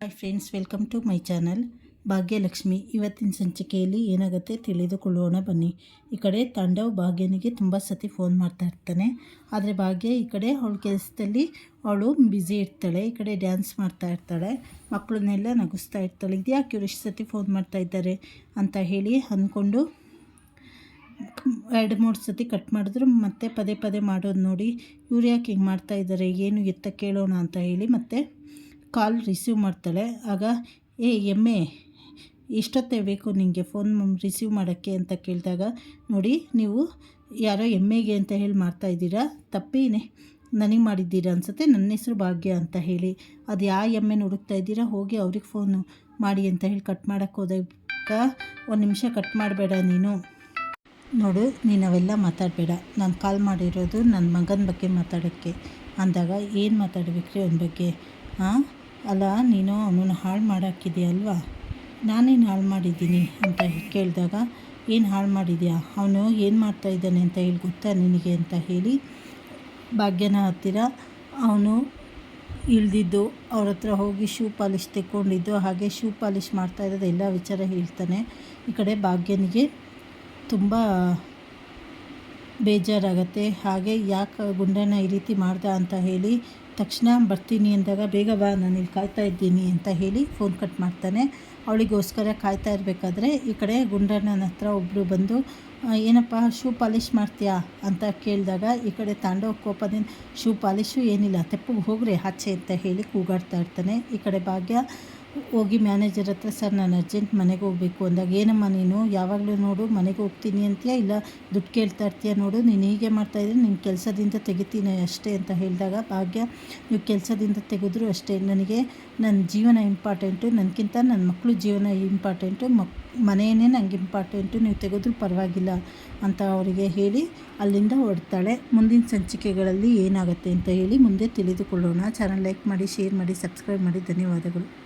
Hi friends welcome to my channel Bhagyalakshmi, ಇವತ್ತಿನ ಸಂಚಿಕೆಯಲ್ಲಿ ಏನಾಗುತ್ತೆ ತಿಳಿದುಕೊಳ್ಳೋಣ ಬನ್ನಿ. ಈ ಕಡೆ ತಾಂಡವ್ ಭಾಗ್ಯನಿಗೆ ತುಂಬ ಸತಿ ಫೋನ್ ಮಾಡ್ತಾ ಇರ್ತಾನೆ. ಆದರೆ ಭಾಗ್ಯ ಈ ಕಡೆ ಅವಳ ಕೆಲಸದಲ್ಲಿ ಅವಳು ಬ್ಯುಸಿ ಇರ್ತಾಳೆ. ಈ ಕಡೆ ಡ್ಯಾನ್ಸ್ ಮಾಡ್ತಾ ಇರ್ತಾಳೆ. ಮಕ್ಕಳನ್ನೆಲ್ಲ ನಗಿಸ್ತಾ ಇರ್ತಾಳೆ. ಇದ್ಯಾಕೆ ಇವ್ರು ಇಷ್ಟು ಸತಿ ಫೋನ್ ಮಾಡ್ತಾ ಇದ್ದಾರೆ ಅಂತ ಹೇಳಿ ಅಂದ್ಕೊಂಡು ಎರಡು ಮೂರು ಸತಿ ಕಟ್ ಮಾಡಿದ್ರು. ಮತ್ತೆ ಪದೇ ಪದೇ ಮಾಡೋದು ನೋಡಿ ಇವ್ರು ಯಾಕೆ ಹಿಂಗೆ ಮಾಡ್ತಾ ಇದ್ದಾರೆ? ಏನು ಎತ್ತ ಕೇಳೋಣ ಅಂತ ಹೇಳಿ ಮತ್ತೆ ಕಾಲ್ ರಿಸೀವ್ ಮಾಡ್ತಾಳೆ. ಆಗ, ಏ, ಎಮ್ಮೆ, ಇಷ್ಟೊತ್ತೇ ಬೇಕು ನಿಮಗೆ ಫೋನ್ ರಿಸೀವ್ ಮಾಡೋಕ್ಕೆ ಅಂತ ಕೇಳಿದಾಗ, ನೋಡಿ, ನೀವು ಯಾರೋ ಎಮ್ಮೆಗೆ ಅಂತ ಹೇಳಿ ಮಾಡ್ತಾ ಇದ್ದೀರಾ? ತಪ್ಪೇನೆ ನನಗೆ ಮಾಡಿದ್ದೀರಾ ಅನ್ಸುತ್ತೆ? ನನ್ನ ಹೆಸರು ಭಾಗ್ಯ ಅಂತ ಹೇಳಿ. ಅದು ಯಾವ ಎಮ್ಮೆ ಹುಡುಕ್ತಾ ಇದ್ದೀರಾ? ಹೋಗಿ ಅವ್ರಿಗೆ ಫೋನು ಮಾಡಿ ಅಂತ ಹೇಳಿ ಕಟ್ ಮಾಡೋಕ್ಕೆ ಹೋದಾಗ ಒಂದು ನಿಮಿಷ ಕಟ್ ಮಾಡಬೇಡ ನೀನು. ನೋಡು, ನೀನು ಅವೆಲ್ಲ ಮಾತಾಡಬೇಡ. ನಾನು ಕಾಲ್ ಮಾಡಿರೋದು ನನ್ನ ಮಗನ ಬಗ್ಗೆ ಮಾತಾಡೋಕ್ಕೆ. ಅಂದಾಗ, ಏನು ಮಾತಾಡಬೇಕ್ರಿ ಅವನ ಬಗ್ಗೆ? ಹಾಂ ಅಲ್ಲ, ನೀನು ಅವನನ್ನು ಹಾಳು ಮಾಡಾಕಿದೆಯಲ್ವಾ ನಾನೇನು ಹಾಳು ಮಾಡಿದ್ದೀನಿ ಅಂತ ಕೇಳಿದಾಗ, ಏನು ಹಾಳು ಮಾಡಿದ್ಯಾ? ಅವನು ಏನು ಮಾಡ್ತಾ ಇದ್ದಾನೆ ಅಂತ ಹೇಳಿ ಗೊತ್ತಾ ನಿನಗೆ ಅಂತ ಹೇಳಿ, ಭಾಗ್ಯನ ಹತ್ತಿರ ಅವನು ಇಳ್ದಿದ್ದು, ಅವ್ರ ಹತ್ರ ಹೋಗಿ ಶೂ ಪಾಲಿಶ್ ತೆಕ್ಕೊಂಡಿದ್ದು, ಹಾಗೆ ಶೂ ಪಾಲಿಶ್ ಮಾಡ್ತಾ ಇರೋದು ಎಲ್ಲ ವಿಚಾರ ಹೇಳ್ತಾನೆ. ಈ ಕಡೆ ಭಾಗ್ಯನಿಗೆ ತುಂಬ ಬೇಜಾರಾಗತ್ತೆ. ಹಾಗೆ ಯಾಕೆ ಗುಂಡಣ್ಣ ಈ ರೀತಿ ಮಾಡ್ದ ಅಂತ ಹೇಳಿ ತಕ್ಷಣ ಬರ್ತೀನಿ ಅಂದಾಗ ಬೇಗ ಬಾ, ನಾನು ಇಲ್ಲಿ ಕಾಯ್ತಾ ಇದ್ದೀನಿ ಅಂತ ಹೇಳಿ ಫೋನ್ ಕಟ್ ಮಾಡ್ತಾನೆ. ಅವಳಿಗೋಸ್ಕರ ಕಾಯ್ತಾ ಇರಬೇಕಾದ್ರೆ ಈ ಕಡೆ ಗುಂಡಣ್ಣನ ಹತ್ರ ಒಬ್ಬರು ಬಂದು ಏನಪ್ಪ, ಶೂ ಪಾಲಿಶ್ ಮಾಡ್ತೀಯಾ? ಅಂತ ಕೇಳಿದಾಗ ಈ ಕಡೆ ತಾಂಡವ ಕೋಪದಿಂದ, ಶೂ ಪಾಲಿಶು ಏನಿಲ್ಲ, ತೆಪ್ಪಗೆ ಹೋಗ್ರೆ ಆಚೆ ಅಂತ ಹೇಳಿ ಕೂಗಾಡ್ತಾ ಇರ್ತಾನೆ. ಈ ಕಡೆ ಭಾಗ್ಯ ಹೋಗಿ ಮ್ಯಾನೇಜರ್ ಹತ್ರ, ಸರ್, ನಾನು ಅರ್ಜೆಂಟ್ ಮನೆಗೆ ಹೋಗಬೇಕು. ಅಂದಾಗ, ಏನಮ್ಮ ನೀನು? ಯಾವಾಗಲೂ ನೋಡು, ಮನೆಗೆ ಹೋಗ್ತೀನಿ ಅಂತೀಯ? ಇಲ್ಲ, ದುಡ್ಡು ಕೇಳ್ತಾ ಇರ್ತೀಯ ನೋಡು? ನೀನು ಹೀಗೆ ಮಾಡ್ತಾಯಿದ್ರೆ ನಿನ್ನ ಕೆಲಸದಿಂದ ತೆಗಿತೀನಿ ಅಷ್ಟೇ, ಅಂತ ಹೇಳಿದಾಗ, ಭಾಗ್ಯ, ನೀವು ಕೆಲಸದಿಂದ ತೆಗೆದ್ರು ಅಷ್ಟೇ. ನನಗೆ ನನ್ನ ಜೀವನ ಇಂಪಾರ್ಟೆಂಟು ನನಗಿಂತ ನನ್ನ ಮಕ್ಕಳು ಜೀವನ ಇಂಪಾರ್ಟೆಂಟು, ಮಕ್, ಮನೆಯೇ ನನಗೆ ಇಂಪಾರ್ಟೆಂಟು, ನೀವು ತೆಗೆದ್ರೂ ಪರವಾಗಿಲ್ಲ, ಅಂತ ಅವರಿಗೆ ಹೇಳಿ, ಅಲ್ಲಿಂದ ಹೊಡ್ತಾಳೆ ಮುಂದಿನ ಸಂಚಿಕೆಗಳಲ್ಲಿ ಏನಾಗುತ್ತೆ ಅಂತ ಹೇಳಿ ಮುಂದೆ ತಿಳಿದುಕೊಳ್ಳೋಣ. ಚಾನಲ್ ಲೈಕ್ ಮಾಡಿ, ಶೇರ್ ಮಾಡಿ, ಸಬ್ಸ್ಕ್ರೈಬ್ ಮಾಡಿ. ಧನ್ಯವಾದಗಳು.